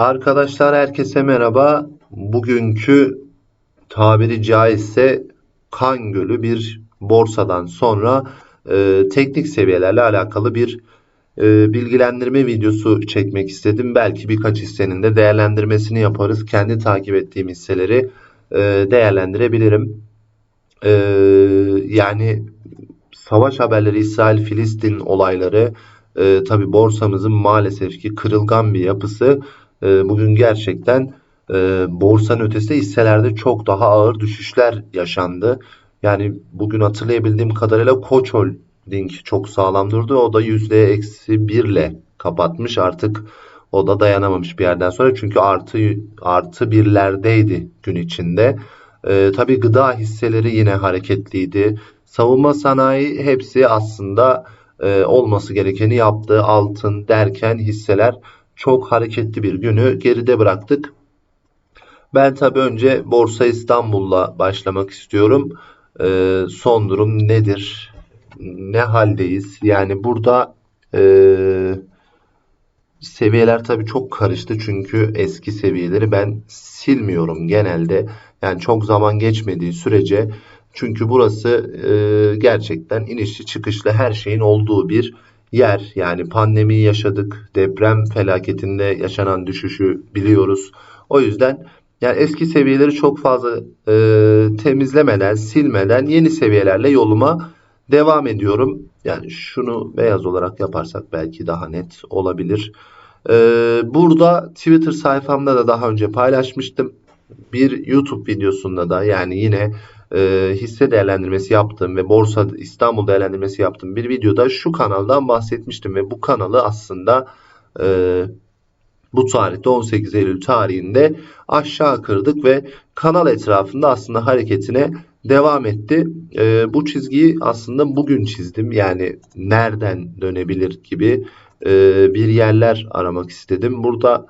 Arkadaşlar herkese merhaba. Bugünkü tabiri caizse kan gölü bir borsadan sonra e, teknik seviyelerle alakalı bir e, bilgilendirme videosu çekmek istedim. Belki birkaç hissenin de değerlendirmesini yaparız. Kendi takip ettiğim hisseleri e, değerlendirebilirim. E, yani savaş haberleri, İsrail-Filistin olayları, e, tabi borsamızın maalesef ki kırılgan bir yapısı e, bugün gerçekten e, borsanın ötesinde hisselerde çok daha ağır düşüşler yaşandı. Yani bugün hatırlayabildiğim kadarıyla Koç Holding çok sağlam durdu. O da %-1 ile kapatmış. Artık o da dayanamamış bir yerden sonra. Çünkü artı artı birlerdeydi gün içinde. E, tabii gıda hisseleri yine hareketliydi. Savunma sanayi hepsi aslında e, olması gerekeni yaptı. Altın derken hisseler çok hareketli bir günü geride bıraktık. Ben tabii önce Borsa İstanbul'la başlamak istiyorum. Ee, son durum nedir? Ne haldeyiz? Yani burada e, seviyeler tabii çok karıştı. Çünkü eski seviyeleri ben silmiyorum genelde. Yani çok zaman geçmediği sürece. Çünkü burası e, gerçekten inişli çıkışlı her şeyin olduğu bir yer yani pandemiyi yaşadık, deprem felaketinde yaşanan düşüşü biliyoruz. O yüzden yani eski seviyeleri çok fazla e, temizlemeden, silmeden yeni seviyelerle yoluma devam ediyorum. Yani şunu beyaz olarak yaparsak belki daha net olabilir. E, burada Twitter sayfamda da daha önce paylaşmıştım. Bir YouTube videosunda da yani yine e, hisse değerlendirmesi yaptığım ve borsa İstanbul değerlendirmesi yaptığım bir videoda şu kanaldan bahsetmiştim ve bu kanalı aslında e, bu tarihte 18 Eylül tarihinde aşağı kırdık ve kanal etrafında aslında hareketine devam etti. E, bu çizgiyi aslında bugün çizdim. Yani nereden dönebilir gibi e, bir yerler aramak istedim. Burada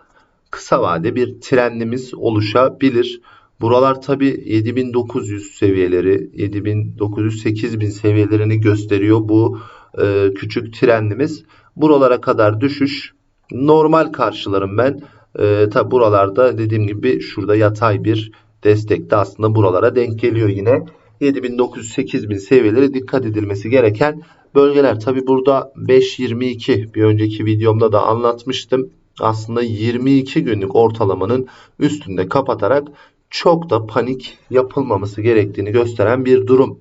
kısa vade bir trendimiz oluşabilir. Buralar tabi 7900 seviyeleri, 7900-8000 seviyelerini gösteriyor bu e, küçük trendimiz. Buralara kadar düşüş normal karşılarım ben. E, tabi buralarda dediğim gibi şurada yatay bir destekte aslında buralara denk geliyor yine. 7900-8000 seviyeleri dikkat edilmesi gereken bölgeler. Tabi burada 5.22 bir önceki videomda da anlatmıştım. Aslında 22 günlük ortalamanın üstünde kapatarak çok da panik yapılmaması gerektiğini gösteren bir durum.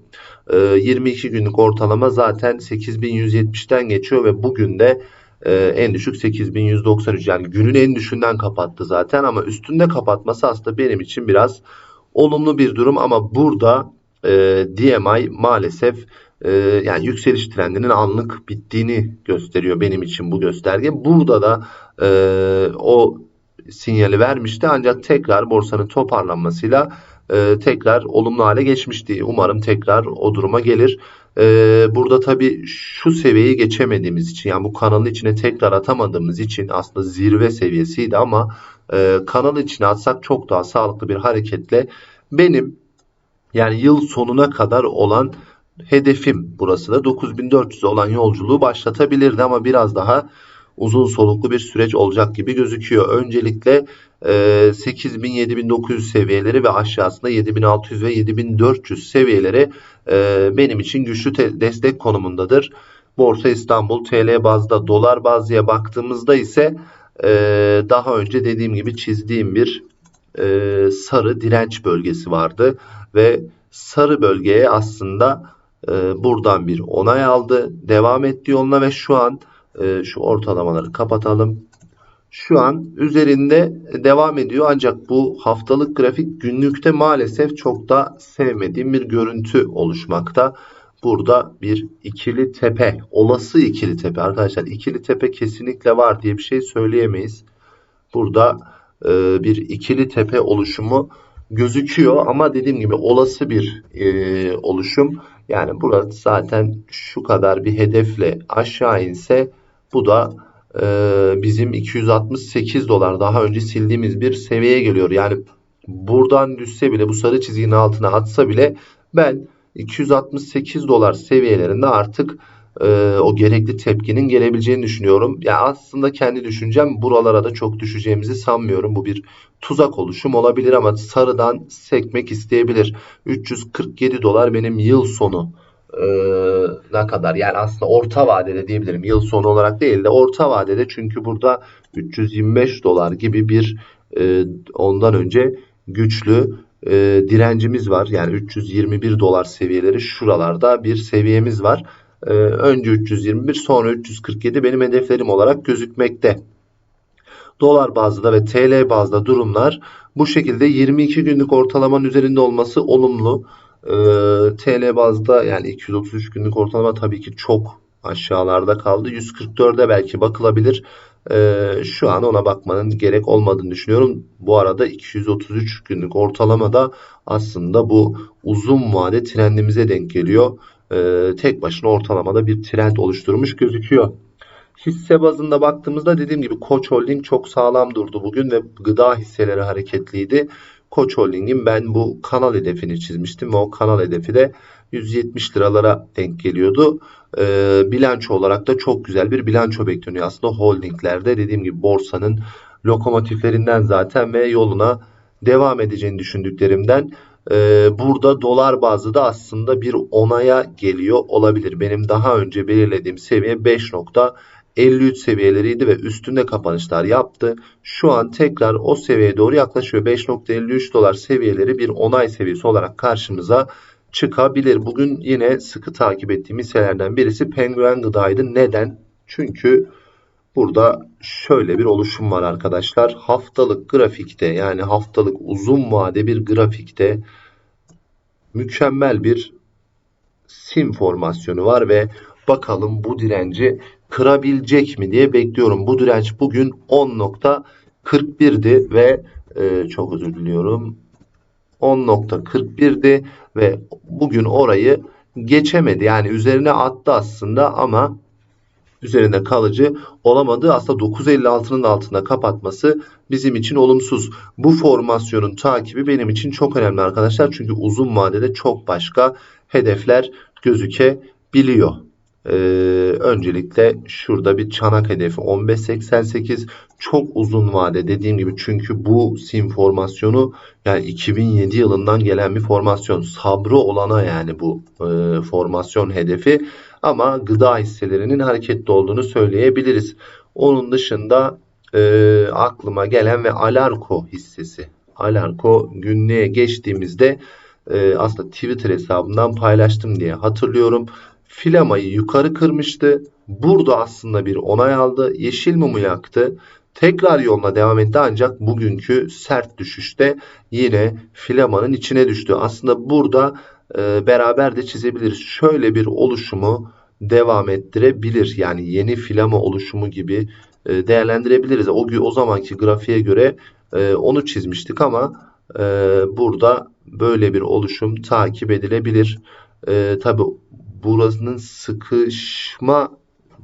22 ee, günlük ortalama zaten 8170'ten geçiyor ve bugün de e, en düşük 8193 yani günün en düşüğünden kapattı zaten ama üstünde kapatması aslında benim için biraz olumlu bir durum ama burada e, DMI maalesef e, yani yükseliş trendinin anlık bittiğini gösteriyor benim için bu gösterge. Burada da o sinyali vermişti ancak tekrar borsanın toparlanmasıyla e, tekrar olumlu hale geçmişti. Umarım tekrar o duruma gelir. E, burada tabi şu seviyeyi geçemediğimiz için yani bu kanalın içine tekrar atamadığımız için aslında zirve seviyesiydi ama e, kanalın içine atsak çok daha sağlıklı bir hareketle benim yani yıl sonuna kadar olan hedefim burası da 9400 olan yolculuğu başlatabilirdi ama biraz daha uzun soluklu bir süreç olacak gibi gözüküyor. Öncelikle e, 8000 7900 seviyeleri ve aşağısında 7600 ve 7400 seviyeleri e, benim için güçlü destek konumundadır. Borsa İstanbul TL bazda dolar bazlıya baktığımızda ise e, daha önce dediğim gibi çizdiğim bir e, sarı direnç bölgesi vardı ve sarı bölgeye aslında e, buradan bir onay aldı. Devam etti yoluna ve şu an e, şu ortalamaları kapatalım. Şu an üzerinde devam ediyor ancak bu haftalık grafik günlükte maalesef çok da sevmediğim bir görüntü oluşmakta. Burada bir ikili tepe, olası ikili tepe arkadaşlar. ikili tepe kesinlikle var diye bir şey söyleyemeyiz. Burada e, bir ikili tepe oluşumu gözüküyor ama dediğim gibi olası bir e, oluşum. Yani burada zaten şu kadar bir hedefle aşağı inse bu da e, bizim 268 dolar daha önce sildiğimiz bir seviyeye geliyor. Yani buradan düşse bile bu sarı çizginin altına atsa bile ben 268 dolar seviyelerinde artık e, o gerekli tepkinin gelebileceğini düşünüyorum. Ya aslında kendi düşüncem buralara da çok düşeceğimizi sanmıyorum. Bu bir tuzak oluşum olabilir ama sarıdan sekmek isteyebilir. 347 dolar benim yıl sonu e, ne kadar yani aslında orta vadede diyebilirim yıl sonu olarak değil de orta vadede çünkü burada 325 dolar gibi bir e, ondan önce güçlü e, direncimiz var. Yani 321 dolar seviyeleri şuralarda bir seviyemiz var. E, önce 321 sonra 347 benim hedeflerim olarak gözükmekte. Dolar bazda ve TL bazda durumlar bu şekilde 22 günlük ortalamanın üzerinde olması olumlu. E, TL bazda yani 233 günlük ortalama tabii ki çok aşağılarda kaldı. 144'e belki bakılabilir. Ee, şu an ona bakmanın gerek olmadığını düşünüyorum. Bu arada 233 günlük ortalamada aslında bu uzun vade trendimize denk geliyor. Ee, tek başına ortalamada bir trend oluşturmuş gözüküyor. Hisse bazında baktığımızda dediğim gibi Koç Holding çok sağlam durdu bugün ve gıda hisseleri hareketliydi. Koç Holding'in ben bu kanal hedefini çizmiştim ve o kanal hedefi de 170 liralara denk geliyordu. E, bilanço olarak da çok güzel bir bilanço bekleniyor aslında holdinglerde dediğim gibi borsanın lokomotiflerinden zaten ve yoluna devam edeceğini düşündüklerimden e, burada dolar bazlı da aslında bir onaya geliyor olabilir. Benim daha önce belirlediğim seviye 5.53 seviyeleriydi ve üstünde kapanışlar yaptı. Şu an tekrar o seviyeye doğru yaklaşıyor. 5.53 dolar seviyeleri bir onay seviyesi olarak karşımıza çıkabilir. Bugün yine sıkı takip ettiğim hisselerden birisi Penguin Gıda'ydı. Neden? Çünkü burada şöyle bir oluşum var arkadaşlar. Haftalık grafikte yani haftalık uzun vade bir grafikte mükemmel bir sim formasyonu var ve bakalım bu direnci kırabilecek mi diye bekliyorum. Bu direnç bugün 10.41'di ve e, çok özür diliyorum 10.41'di ve bugün orayı geçemedi. Yani üzerine attı aslında ama üzerinde kalıcı olamadı. Aslında 9.56'nın altında kapatması bizim için olumsuz. Bu formasyonun takibi benim için çok önemli arkadaşlar. Çünkü uzun vadede çok başka hedefler gözükebiliyor. Ee, öncelikle şurada bir çanak hedefi 15.88 çok uzun vade dediğim gibi çünkü bu sim formasyonu yani 2007 yılından gelen bir formasyon sabrı olana yani bu e, formasyon hedefi ama gıda hisselerinin hareketli olduğunu söyleyebiliriz. Onun dışında e, aklıma gelen ve Alarko hissesi. Alarko günlüğe geçtiğimizde e, aslında Twitter hesabından paylaştım diye hatırlıyorum. Filamayı yukarı kırmıştı. Burada aslında bir onay aldı. Yeşil mumu yaktı. Tekrar yoluna devam etti ancak bugünkü sert düşüşte yine filamanın içine düştü. Aslında burada e, beraber de çizebiliriz. Şöyle bir oluşumu devam ettirebilir. Yani yeni filama oluşumu gibi e, değerlendirebiliriz. O, o zamanki grafiğe göre e, onu çizmiştik ama e, burada böyle bir oluşum takip edilebilir. E, Tabi burasının sıkışma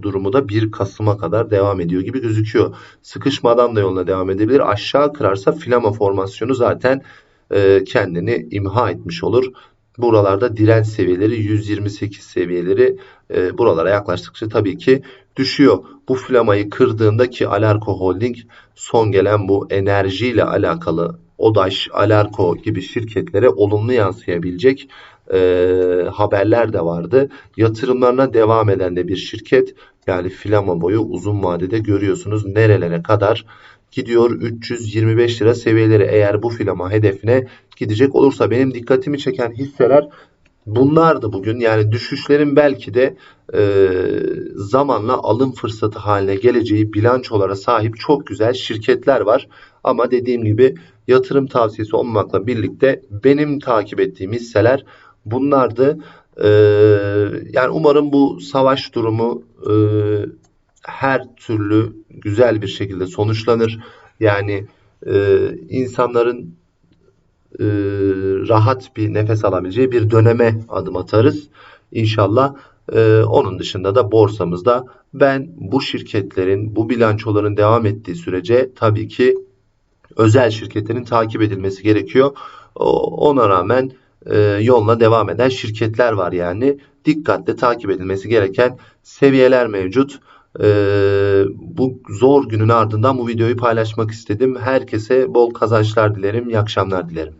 durumu da 1 Kasım'a kadar devam ediyor gibi gözüküyor. Sıkışmadan da yoluna devam edebilir. Aşağı kırarsa filama formasyonu zaten e, kendini imha etmiş olur. Buralarda direnç seviyeleri 128 seviyeleri e, buralara yaklaştıkça tabii ki düşüyor. Bu flamayı kırdığında ki Alarko Holding son gelen bu enerjiyle alakalı Odaş, Alarko gibi şirketlere olumlu yansıyabilecek e, haberler de vardı. Yatırımlarına devam eden de bir şirket. Yani filama boyu uzun vadede görüyorsunuz nerelere kadar gidiyor 325 lira seviyeleri eğer bu filama hedefine gidecek olursa benim dikkatimi çeken hisseler bunlardı bugün yani düşüşlerin belki de e, zamanla alım fırsatı haline geleceği bilançolara sahip çok güzel şirketler var ama dediğim gibi yatırım tavsiyesi olmakla birlikte benim takip ettiğim hisseler bunlardı. Ee, yani umarım bu savaş durumu e, her türlü güzel bir şekilde sonuçlanır. Yani e, insanların e, rahat bir nefes alabileceği bir döneme adım atarız. İnşallah. Ee, onun dışında da borsamızda ben bu şirketlerin, bu bilançoların devam ettiği sürece tabii ki özel şirketlerin takip edilmesi gerekiyor. Ona rağmen e, yoluna devam eden şirketler var yani. dikkatle takip edilmesi gereken seviyeler mevcut. Ee, bu zor günün ardından bu videoyu paylaşmak istedim. Herkese bol kazançlar dilerim. İyi akşamlar dilerim.